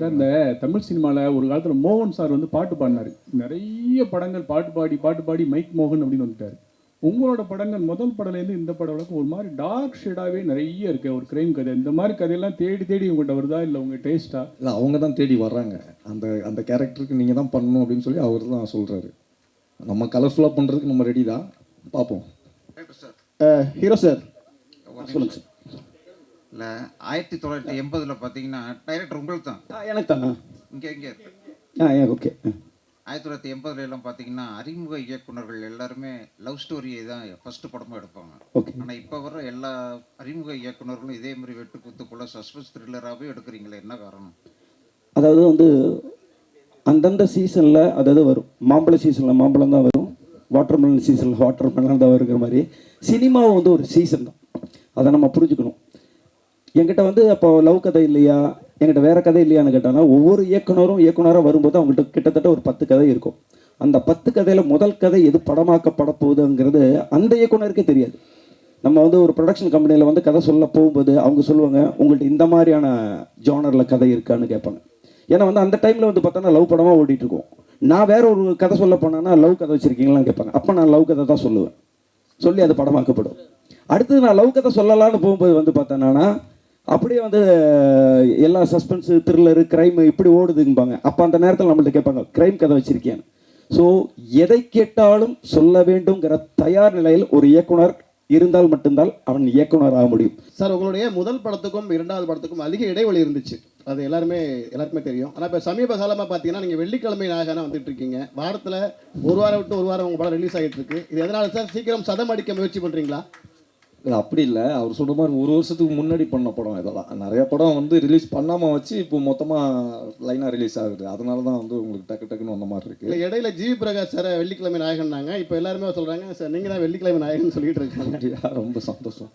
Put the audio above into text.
Sir இந்த தமிழ் சினிமாவில் ஒரு காலத்தில் மோகன் சார் வந்து பாட்டு பாடினார். நிறைய படங்கள் பாட்டு பாடி பாட்டு பாடி மைக் மோகன் அப்படின்னு வந்துட்டார். உங்களோட படங்கள் முதல் படம்லேருந்து இந்த படம் வரைக்கும் ஒரு மாதிரி டார்க் ஷேடாகவே நிறைய இருக்கு. ஒரு கிரைம் கதை. இந்த மாதிரி கதையெல்லாம் தேடி தேடி உங்கள்கிட்ட வருதா? இல்லை உங்கள் டேஸ்ட்டா இல்லை அவங்க தான் தேடி வர்றாங்க. அந்த அந்த கேரக்டருக்கு நீங்கள் தான் பண்ணணும் அப்படின்னு சொல்லி அவர் தான் சொல்கிறாரு நம்ம கலர்ஃபுல்லாக பண்ணுறதுக்கு நம்ம ரெடி தான். பார்ப்போம் ஹீரோ சார் சொல்லுங்க சார் இல்லை ஆயிரத்தி தொள்ளாயிரத்தி எண்பதில் பார்த்தீங்கன்னா டைரக்டர் உங்களுக்கு தான் எனக்கு தான் இங்கே இங்கே ஆ ஓகே. ஆயிரத்தி தொள்ளாயிரத்தி எண்பதுல எல்லாம் பார்த்தீங்கன்னா அறிமுக இயக்குனர்கள் எல்லாருமே லவ் ஸ்டோரியை தான் ஃபஸ்ட்டு படமாக எடுப்பாங்க. ஓகே. ஆனால் இப்போ வர எல்லா அறிமுக இயக்குனர்களும் இதே மாதிரி வெட்டு குத்துக்குள்ள சஸ்பென்ஸ் த்ரில்லராகவே எடுக்கிறீங்களே என்ன காரணம்? அதாவது வந்து அந்தந்த சீசனில் அதாவது வரும். மாம்பழ சீசனில் மாம்பழம் தான் வரும். வாட்டர்மெலன் சீசனில் வாட்டர்மெலன் தான் வருங்கிற மாதிரி சினிமாவும் வந்து ஒரு சீசன் தான். அதை நம்ம புரிஞ்சுக்கணும். என்கிட்ட வந்து அப்போ லவ் கதை இல்லையா? என்கிட்ட வேற கதை இல்லையான்னு கேட்டாங்கன்னா ஒவ்வொரு இயக்குனரும் இயக்குனராக வரும்போது அவங்கள்ட்ட கிட்டத்தட்ட ஒரு பத்து கதை இருக்கும். அந்த பத்து கதையில் முதல் கதை எது படமாக்கப்பட போகுதுங்கிறது அந்த இயக்குனருக்கே தெரியாது. நம்ம வந்து ஒரு ப்ரொடக்ஷன் கம்பெனியில் வந்து கதை சொல்ல போகும்போது அவங்க சொல்லுவாங்க உங்கள்கிட்ட இந்த மாதிரியான ஜானரில் கதை இருக்கான்னு கேட்பாங்க. ஏன்னா வந்து அந்த டைமில் வந்து பார்த்தோன்னா லவ் படமாக ஓடிட்டுருக்கோம் நான் வேற ஒரு கதை சொல்ல போனேன்னா லவ் கதை வச்சுருக்கீங்களான்னு கேட்பாங்க. அப்போ நான் லவ் கதை தான் சொல்லுவேன். சொல்லி அது படமாக்கப்படும். அடுத்தது நான் லவ் கதை சொல்லலான்னு போகும்போது வந்து பார்த்தேன்னா அப்படியே வந்து எல்லா சஸ்பென்ஸு த்ரில்லரு கிரைம் இப்படி ஓடுதும்பாங்க அப்போ அந்த நேரத்தில் நம்மள்ட்ட கேட்பாங்க கிரைம் கதை வச்சிருக்கேன் ஸோ எதை கேட்டாலும் சொல்ல வேண்டுங்கிற தயார் நிலையில் ஒரு இயக்குனர் இருந்தால் மட்டும்தான் அவன் இயக்குனர் ஆக முடியும். சார் உங்களுடைய முதல் படத்துக்கும் இரண்டாவது படத்துக்கும் அதிக இடைவெளி இருந்துச்சு. அது எல்லாருமே எல்லாருக்குமே தெரியும். ஆனால் இப்போ சமீப காலமாக பார்த்தீங்கன்னா நீங்கள் வெள்ளிக்கிழமை நாகனா வந்துட்டு இருக்கீங்க வாரத்தில் ஒரு வாரம் விட்டு ஒரு வாரம் உங்கள் படம் ரிலீஸ் ஆகிட்டு இருக்கு இது எதனால சார்? சீக்கிரம் சதம் அடிக்க முயற்சி பண்ணுறீங்களா இல்லை அப்படி இல்லை. அவர் சொல்கிற மாதிரி ஒரு வருஷத்துக்கு முன்னாடி பண்ண படம் இதெல்லாம். நிறைய படம் வந்து ரிலீஸ் பண்ணாமல் வச்சு இப்போ மொத்தமாக லைனாக ரிலீஸ் ஆகுது. அதனால தான் வந்து உங்களுக்கு டக்கு டக்குன்னு வந்த மாதிரி இருக்குது இல்லை இடையில ஜிவி பிரகாஷ் சார் வெள்ளிக்கிழமை நாயகன்னாங்க. இப்போ எல்லாருமே சொல்கிறாங்க சார் நீங்கள் தான் வெள்ளிக்கிழமை நாயகன் சொல்லிட்டு இருக்காங்க. ரொம்ப சந்தோஷம்.